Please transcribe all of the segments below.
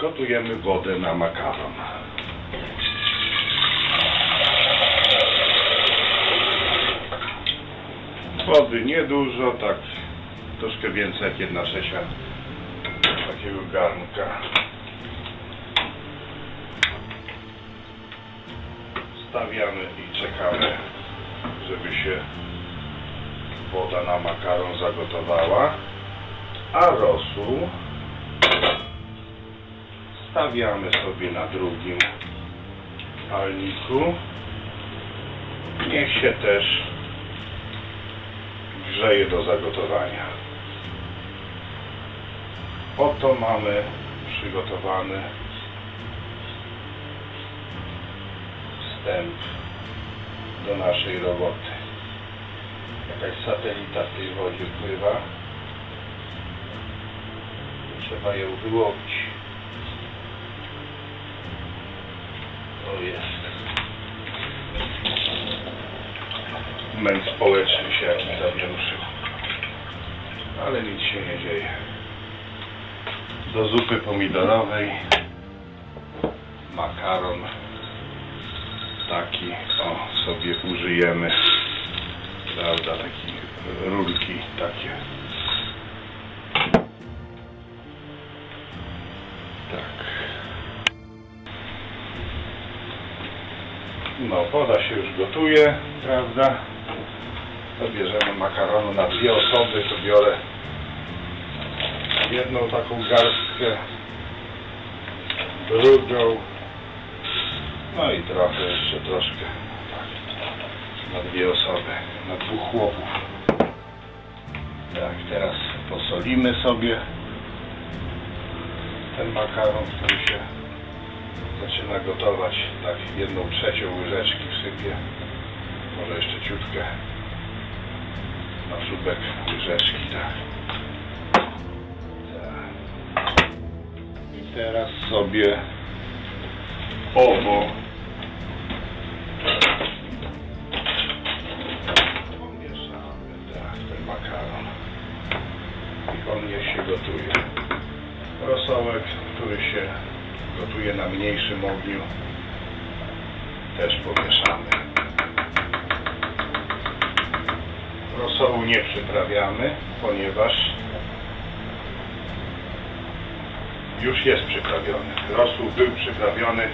gotujemy wodę na makaron. Wody niedużo, tak troszkę więcej jak jedna trzecia takiego garnka. Stawiamy i czekamy, żeby się woda na makaron zagotowała, a rosół stawiamy sobie na drugim palniku. Niech się też grzeje do zagotowania. Oto mamy przygotowany wstęp do naszej roboty. Jakaś satelita w tej wodzie pływa. Trzeba ją wyłowić. To jest. Męt społeczny się jakiś zawieruszył. Ale nic się nie dzieje. Do zupy pomidorowej makaron taki o sobie użyjemy prawda takie rurki takie woda się już gotuje prawda? To bierzemy makaronu na dwie osoby to biorę jedną taką garstkę drugą no i trochę jeszcze troszkę na dwie osoby na dwóch chłopów. Tak teraz posolimy sobie ten makaron który się zaczyna gotować tak jedną trzecią łyżeczki wsypię może jeszcze ciutkę na żubek łyżeczki tak tak. I teraz sobie owo pomieszamy tak, ten makaron i on niech się gotuje. Rosołek, który się gotuje na mniejszym ogniu też pomieszamy. Rosołu nie przyprawiamy, ponieważ już jest przyprawiony. Rosół był przyprawiony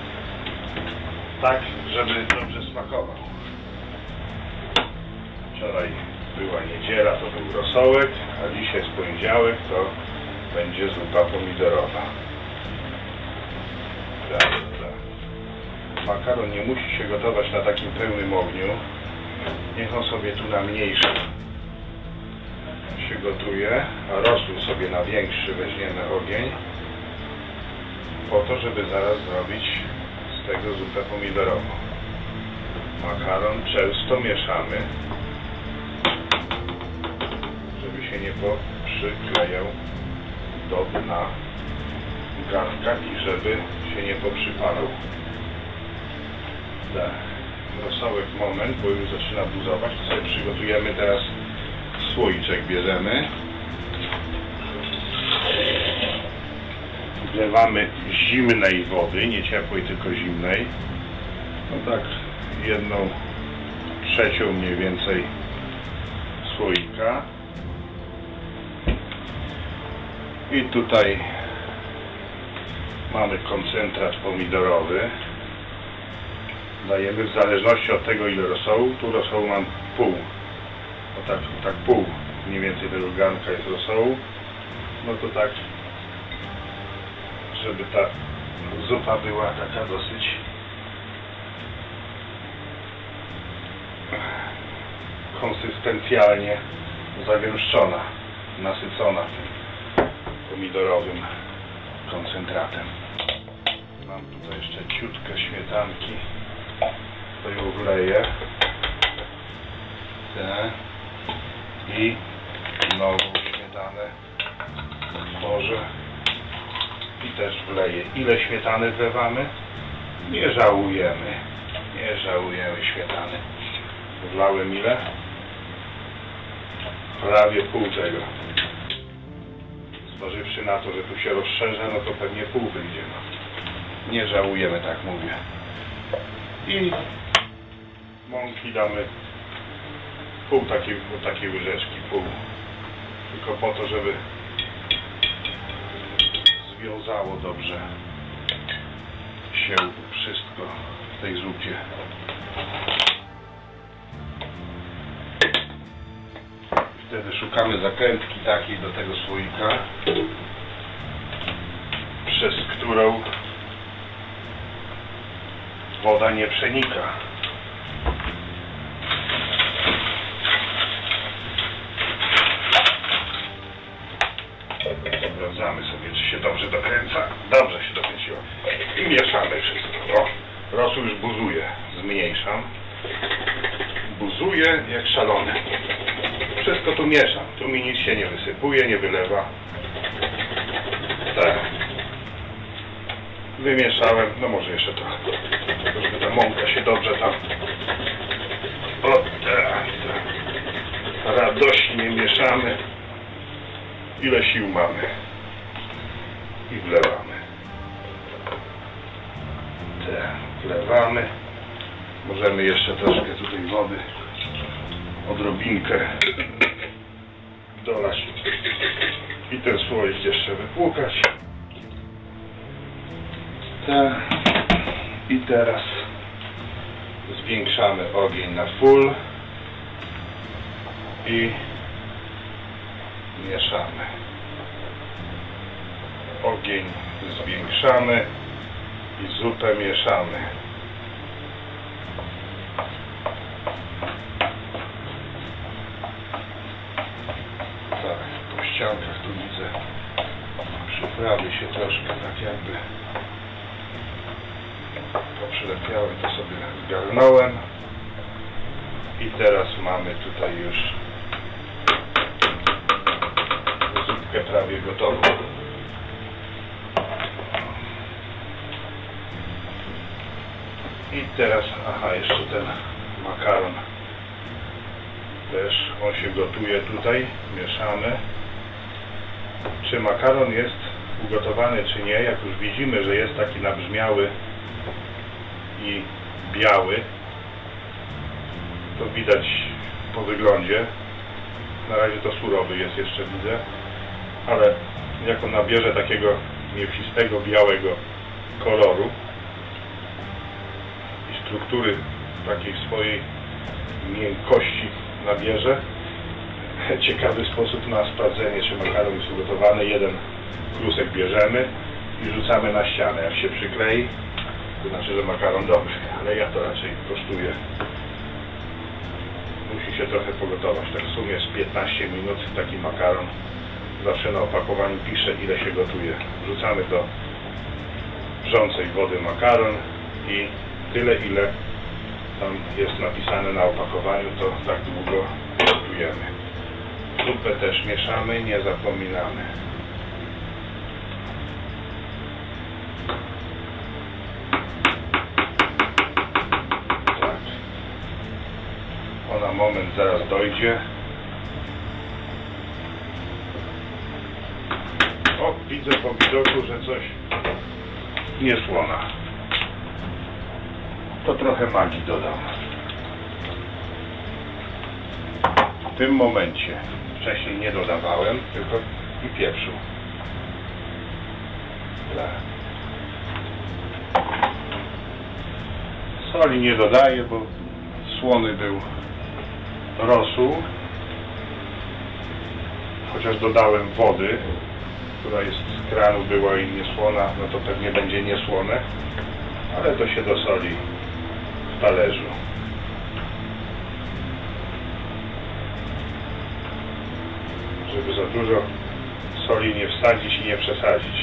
tak, żeby dobrze smakował. Wczoraj była niedziela, to był rosołek, a dzisiaj jest poniedziałek, to będzie zupa pomidorowa. Tak. Makaron nie musi się gotować na takim pełnym ogniu. Niech on sobie tu na mniejszym się gotuje, a rosół sobie na większy weźmiemy ogień po to, żeby zaraz zrobić z tego zupę pomidorową. Makaron często mieszamy, żeby się nie poprzyklejał do dna garnka i żeby się nie poprzypalał. Tak. Rosołek moment, bo już zaczyna buzować, to sobie przygotujemy teraz słoiczek bierzemy. wlewamy zimnej wody, nie ciepłej, tylko zimnej. No tak, jedną trzecią mniej więcej słoika. I tutaj mamy koncentrat pomidorowy. Dajemy w zależności od tego ile rosołu. Tu rosołu mam pół. No tak, tak pół mniej więcej tego garnka jest rosołu. No to tak żeby ta zupa była taka dosyć konsystencjalnie zagęszczona, nasycona pomidorowym koncentratem. Mam tutaj jeszcze ciutkę śmietanki, to ją wleję. Te. I nową śmietanę może i też wleję. Ile śmietany wlewamy? Nie żałujemy. Nie żałujemy śmietany. Wlałem ile? Prawie pół tego. Zważywszy na to, że tu się rozszerza, no to pewnie pół wyjdzie. No. Nie żałujemy, tak mówię. I mąki damy pół takiej, takiej łyżeczki, pół. Tylko po to, żeby związało dobrze się wszystko w tej zupie. Wtedy szukamy zakrętki takiej do tego słoika, przez którą woda nie przenika. Sprawdzamy sobie, czy się dobrze dokręca. Dobrze się dokręciło. I mieszamy wszystko. O, rosół już buzuje. Zmniejszam. Buzuje jak szalony. Wszystko tu mieszam. Tu mi nic się nie wysypuje, nie wylewa. Tak. Wymieszałem. No może jeszcze trochę. Żeby ta mąka się dobrze tam... O, tak, tak. Radośnie mieszamy. Ile sił mamy. I wlewamy. Tak, wlewamy. Możemy jeszcze troszkę tutaj wody, odrobinkę dolać i ten słoik jeszcze wypłukać. Tak. I teraz zwiększamy ogień na full i mieszamy. Ogień zwiększamy i zupę mieszamy. Tak, po ściankach tu widzę przyprawy się troszkę tak jakby poprzylepiały, to sobie zgarnąłem i teraz mamy tutaj już zupkę prawie gotową. I teraz, aha, jeszcze ten makaron. Też on się gotuje tutaj, mieszamy. Czy makaron jest ugotowany, czy nie, jak już widzimy, że jest taki nabrzmiały i biały, to widać po wyglądzie. Na razie to surowy jest jeszcze widzę, ale jak on nabierze takiego mięsistego, białego koloru i struktury takiej swojej miękkości nabierze, ciekawy sposób na sprawdzenie, czy makaron jest ugotowany. Jeden klusek bierzemy i rzucamy na ścianę. Jak się przyklei, to znaczy, że makaron dobry, ale ja to raczej kosztuję musi się trochę pogotować. Tak w sumie z 15 minut taki makaron zawsze na opakowaniu pisze ile się gotuje. Wrzucamy do wrzącej wody makaron i tyle ile tam jest napisane na opakowaniu to tak długo gotujemy. Zupę też mieszamy, nie zapominamy. Tak. Ona moment zaraz dojdzie. O, widzę po widoku, że coś niesłona. To trochę magii dodam. W tym momencie wcześniej nie dodawałem, tylko i pieprzu. Soli nie dodaję, bo słony był rosół. Chociaż dodałem wody, która jest z kranu była i niesłona, no to pewnie będzie niesłone. Ale to się dosoli w talerzu. Żeby za dużo soli nie wsadzić i nie przesadzić.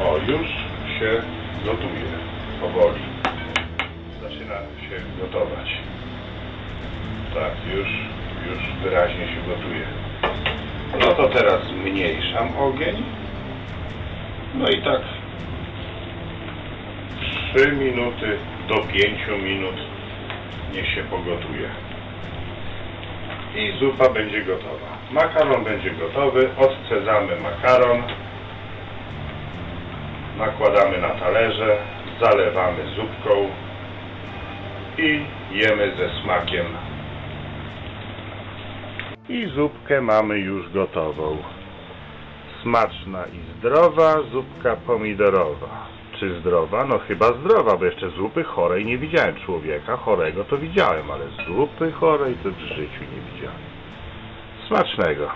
O, już się gotuje powoli. Zaczyna się gotować. Tak, już, już wyraźnie się gotuje. No to teraz zmniejszam ogień. No i tak 3 minuty do 5 minut niech się pogotuje. i zupa będzie gotowa. Makaron będzie gotowy, odcedzamy makaron, nakładamy na talerze, zalewamy zupką i jemy ze smakiem. I zupkę mamy już gotową. Smaczna i zdrowa zupka pomidorowa. Czy zdrowa? No chyba zdrowa, bo jeszcze zupy chorej nie widziałem. Człowieka chorego to widziałem, ale zupy chorej to w życiu nie widziałem. Smacznego.